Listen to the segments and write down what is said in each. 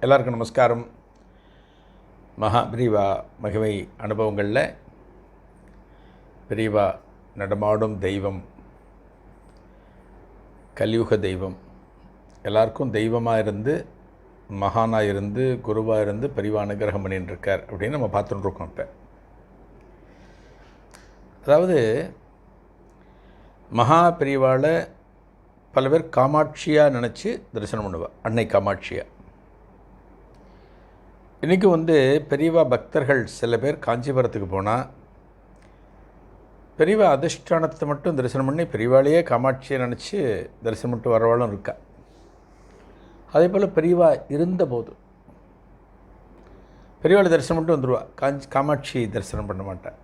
எல்லாருக்கும் நமஸ்காரம். மகா பிரிவா மகிமை அனுபவங்களில். பிரிவா நடமாடும் தெய்வம். கலியுக தெய்வம். எல்லாருக்கும் தெய்வமாக இருந்து மகானாக இருந்து குருவாக இருந்து பெரிவா அனுகிரகம் பண்ணின்னு இருக்கார் அப்படின்னு நம்ம பார்த்துட்டுருக்கோம் இப்போ. அதாவது மகா பிரிவாவில் பல பேர் காமாட்சியாக நினச்சி தரிசனம் பண்ணுவாள் அன்னை காமாட்சியாக இன்றைக்கி வந்து பெரியவா பக்தர்கள் சில பேர் காஞ்சிபுரத்துக்கு போனால் பெரியவா அதிஷ்டானத்தை மட்டும் தரிசனம் பண்ணி பெரியவாளையே காமாட்சியை நினச்சி தரிசனம் பண்ணிட்டு வரவாளும் இருக்கா? அதே போல் பெரியவா இருந்தபோது பெரியவாளை தரிசனம் பண்ணிட்டு வந்துடுவா காஞ்சி காமாட்சி தரிசனம் பண்ண மாட்டேன்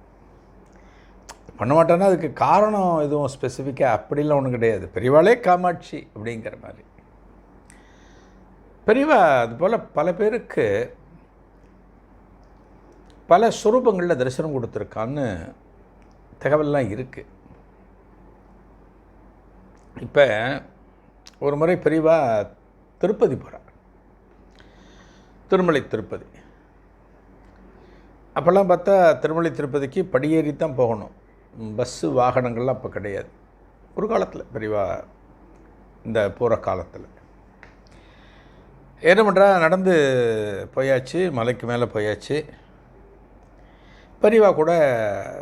பண்ண மாட்டேன்னா அதுக்கு காரணம் எதுவும் ஸ்பெசிஃபிக்காக அப்படிலாம் ஒன்றும் கிடையாது. பெரியவாளே காமாட்சி அப்படிங்கிற மாதிரி. பெரியவா அதுபோல் பல பேருக்கு பல சுரூபங்களில் தரிசனம் கொடுத்துருக்கான்னு தகவல்லாம் இருக்குது இப்போ ஒரு முறை பிரிவாக திருப்பதி போகிறார் திருமலை திருப்பதி. அப்போல்லாம் பார்த்தா திருமலை திருப்பதிக்கு படியேறி தான் போகணும். பஸ்ஸு வாகனங்கள்லாம் அப்போ கிடையாது. ஒரு காலத்தில் பெரியவா இந்த போகிற காலத்தில். என்ன பண்ணுறா நடந்து போயாச்சு மலைக்கு மேலே போயாச்சு. பெரியவா கூட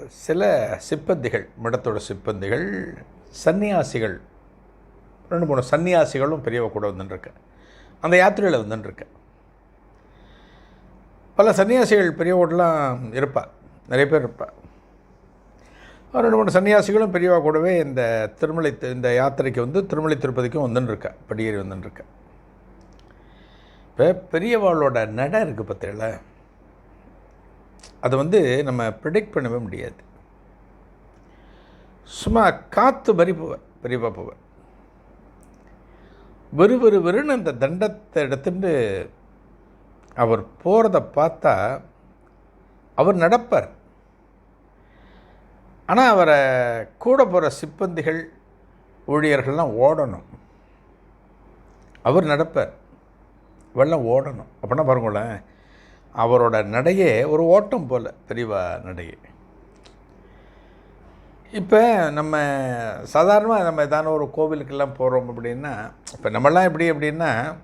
சில சிப்பந்திகள் மடத்தோட சிப்பந்திகள் சன்னியாசிகள் ரெண்டு மூணு சன்னியாசிகளும் பெரியவா கூட வந்துட்டுருக்க அந்த யாத்திரையில் வந்துட்டுருக்க பல சன்னியாசிகள் பெரியவோடலாம் இருப்பா நிறைய பேர் இருப்பா. ரெண்டு மூணு சன்னியாசிகளும் பெரியவா கூடவே இந்த திருமலை இந்த யாத்திரைக்கு வந்து திருமலை திருப்பதிக்கும் வந்துட்டுருக்கா படியேறி வந்துட்டுருக்கா இப்போ பெரியவாளோட நட இருக்குது பார்த்தீங்களா அதை வந்து நம்ம ப்ரிடிக்ட் பண்ணவே முடியாது. சும்மா காற்று வரி போவார் பெரியவா போவார் வெறு வெறு வெறுன்னு அந்த தண்டத்தை எடுத்துட்டு அவர் போகிறத பார்த்தா அவர் நடப்பார். ஆனால் அவரை கூட போகிற சிப்பந்திகள் ஊழியர்கள்லாம் ஓடணும். அவர் நடப்பார். வெள்ளம் ஓடணும். அப்படின்னா பாருங்களேன் அவரோட நடையே ஒரு ஓட்டம் போல் பெரியவா நடையே. இப்போ நம்ம சாதாரணமாக நம்ம ஏதான ஒரு கோவிலுக்கெல்லாம் போகிறோம் அப்படின்னா இப்போ நம்மளாம் எப்படி அப்படின்னா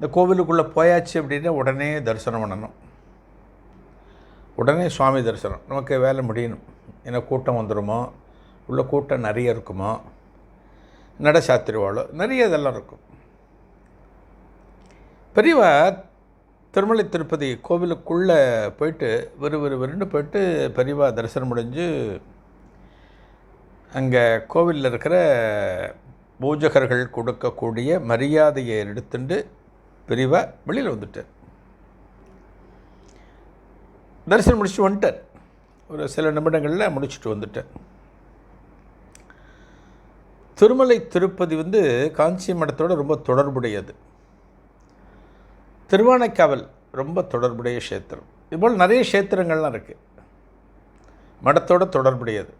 இந்த கோவிலுக்குள்ளே போயாச்சு அப்படின்னா உடனே தரிசனம் பண்ணணும். உடனே சுவாமி தரிசனம். நமக்கு வேலை முடியணும். ஏன்னா கூட்டம் வந்துடுமோ உள்ள கூட்டம் நிறைய இருக்குமோ? நட சாத்திரிவாளோ நிறைய இதெல்லாம் இருக்கும். பெரியவா திருமலை திருப்பதி கோவிலுக்குள்ளே போயிட்டு விறு வெறு வெறுன்னு போயிட்டு பெரியவா தரிசனம் முடிஞ்சு அங்கே கோவிலில் இருக்கிற பூஜகர்கள் கொடுக்கக்கூடிய மரியாதையை எடுத்துட்டு பெரியவா வெளியில் வந்துட்டார். தரிசனம் முடிச்சுட்டு வந்துட்டார். ஒரு சில நிமிடங்களில் முடிச்சுட்டு வந்துட்டேன் திருமலை திருப்பதி வந்து காஞ்சி மடத்தோட ரொம்ப தொடர்புடையது. திருவானைக்காவல் ரொம்ப தொடர்புடைய க்ஷேத்திரம். இதுபோல் நிறைய க்ஷேத்திரங்கள்லாம் இருக்குது மடத்தோட தொடர்புடையது.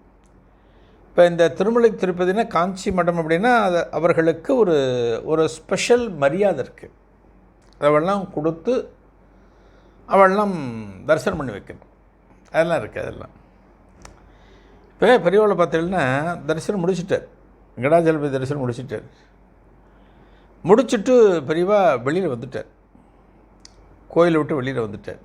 இப்போ இந்த திருமலை திருப்பதினா காஞ்சி மடம் அப்படின்னா அது அவர்களுக்கு ஒரு ஒரு ஸ்பெஷல் மரியாதை இருக்குது அதெல்லாம் கொடுத்து அவள்லாம் தரிசனம் பண்ணி வைக்கணும். அதெல்லாம் இருக்குது அதெல்லாம். இப்போ பெரியவளை பார்த்தீங்கன்னா தரிசனம் முடிச்சிட்டார். வெங்கடாஜலபதி தரிசனம் முடிச்சிட்டார். முடிச்சுட்டு பெரியவா வெளியில் வந்துட்டார். கோயிலை விட்டு வெளியில் வந்துட்டார்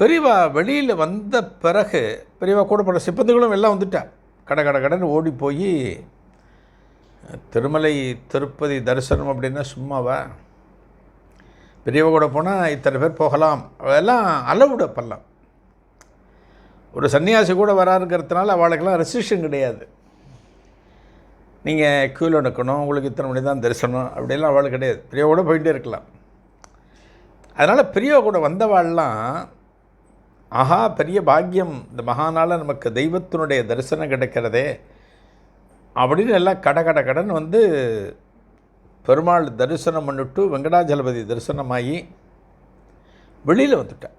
பெரியவா வெளியில் வந்த பிறகு பெரியவா கூட போன சிப்பந்திகளும் எல்லாம் வந்துட்டா கடை கடை கடன் ஓடி போய் திருமலை திருப்பதி தரிசனம் அப்படின்னா சும்மாவா? பெரியவா கூட போனால் இத்தனை பேர் போகலாம். அதெல்லாம் அளவுட பண்ணலாம் ஒரு சன்னியாசி கூட வராருங்கிறதுனால அவளுக்கெல்லாம் ரெசிஷன் கிடையாது. நீங்கள் க்யூவில் நிற்கணும் உங்களுக்கு இத்தனை மணி தான் தரிசனம் அப்படிலாம் அவளுக்கு கிடையாது. பெரியவா கூட போயிட்டே இருக்கலாம். அதனால் பெரிய கூட வந்தவாள்லாம் ஆஹா பெரிய பாக்கியம். இந்த மகானால நமக்கு தெய்வத்தினுடைய தரிசனம் கிடைக்கிறதே. அப்படின்னு எல்லாம் கட கட கடன் வந்து பெருமாள் தரிசனம் பண்ணிட்டு வெங்கடாஜலபதி தரிசனமாகி வெளியில் வந்துட்டேன்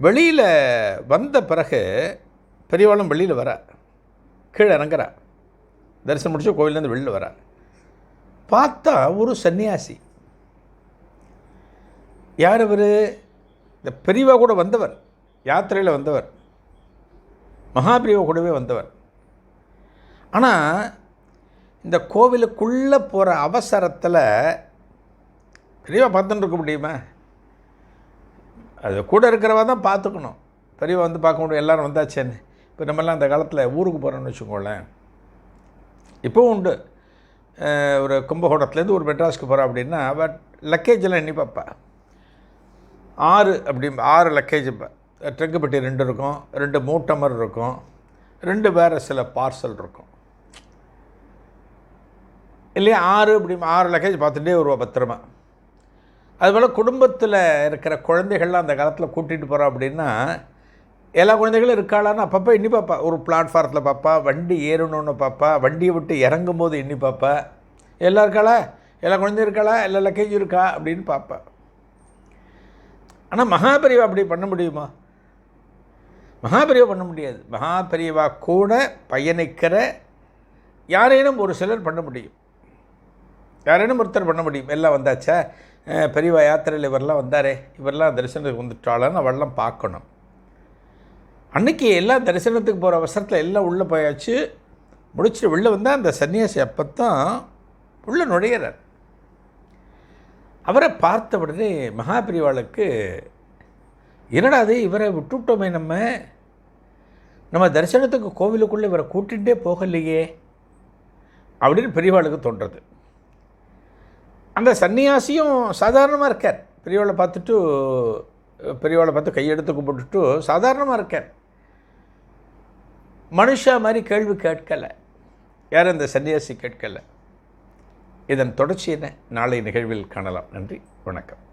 வெளியில் வந்த பிறகு பெரியவாளும் வெளியில் வர. கீழே இறங்குறா. தரிசனம் முடிச்சு கோவிலேருந்து வெளியில் வர. பார்த்தா ஒரு சன்னியாசி. யார் அவர் இந்த பெரியவா கூட வந்தவர். யாத்திரையில் வந்தவர். மகாபிரிவா கூடவே வந்தவர். ஆனால் இந்த கோவிலுக்குள்ளே போகிற அவசரத்தில் பெரியவா பார்த்துட்டு இருக்க முடியுமா? அது கூட இருக்கிறவா தான் பார்த்துக்கணும். பெரியவா வந்து பார்க்க முடியும். எல்லோரும் வந்தாச்சேன்னு. இப்போ நம்மெல்லாம் அந்த காலத்தில் ஊருக்கு போகிறோன்னு வச்சுக்கோங்களேன். இப்போவும் உண்டு. ஒரு கும்பகோணத்துலேருந்து ஒரு மெட்ராஸ்க்கு போகிறோம் அப்படின்னா பட் லக்கேஜெல்லாம் எண்ணி பார்ப்பா. ஆறு அப்படி ஆறு லக்கேஜ் ட்ரக்கு பெட்டி ரெண்டு இருக்கும் ரெண்டு மூட்டமர் இருக்கும் ரெண்டு வேறு சில பார்சல் இருக்கும். இல்லையா? ஆறு அப்படி ஆறு லக்கேஜ் பார்த்துட்டே வருவோம் பத்திரமா. அதுபோல் குடும்பத்தில் இருக்கிற குழந்தைகள்லாம் அந்த காலத்தில் கூட்டிகிட்டு போகிறோம் அப்படின்னா எல்லா குழந்தைகளும் இருக்காளான்னு அப்பப்போ எண்ணி பார்ப்பா ஒரு பிளாட்ஃபாரத்தில் பார்ப்பா வண்டி ஏறணும்னு பார்ப்பா வண்டியை விட்டு இறங்கும் போது எண்ணி பார்ப்பா எல்லாம் இருக்காளா? எல்லா குழந்தையும் இருக்காளா? எல்லா லக்கேஜ் இருக்கா? அப்படின்னு பார்ப்பா ஆனால் மகாபெரிவா அப்படி பண்ண முடியுமா? மகாபெரிவா பண்ண முடியாது. மகாபெரிவா கூட பயணிக்கிற யாரேனும் ஒரு சிலர் பண்ண முடியும். யாரேனும் ஒருத்தர் பண்ண முடியும். எல்லாம் வந்தாச்சா? பெரியவா யாத்திரையில் இவரெல்லாம் வந்தாரே. இவரெல்லாம் தரிசனத்துக்கு வந்துட்டாளான்னு அவெல்லாம் பார்க்கணும். அன்னைக்கு எல்லாம் தரிசனத்துக்கு போகிற அவசரத்தில் எல்லாம் உள்ளே போயாச்சு. முடிச்சுட்டு உள்ளே வந்தால் அந்த சன்னியாசி அப்போ தான் உள்ளே நுழையிறார். அவரை பார்த்த உடனே மகாபிரிவாளுக்கு என்னடா அது இவரை விட்டுவிட்டோமே நம்ம. நம்ம தரிசனத்துக்கு கோவிலுக்குள்ளே இவரை கூட்டிகிட்டே போகலையே. அப்படின்னு பெரியவாளுக்கு தோன்றது. அந்த சன்னியாசியும் சாதாரணமாக இருக்கார். பெரியவாளை பார்த்துட்டு பெரியவாளை பார்த்து கையெடுத்து கும்பிட்டுட்டு சாதாரணமாக இருக்கார். மனுஷா மாதிரி கேள்வி கேட்கலை. யாரும் அந்த சன்னியாசி கேட்கலை. இதன் தொடர்ச்சியினை நாளை நிகழ்வில் காணலாம். நன்றி. வணக்கம்.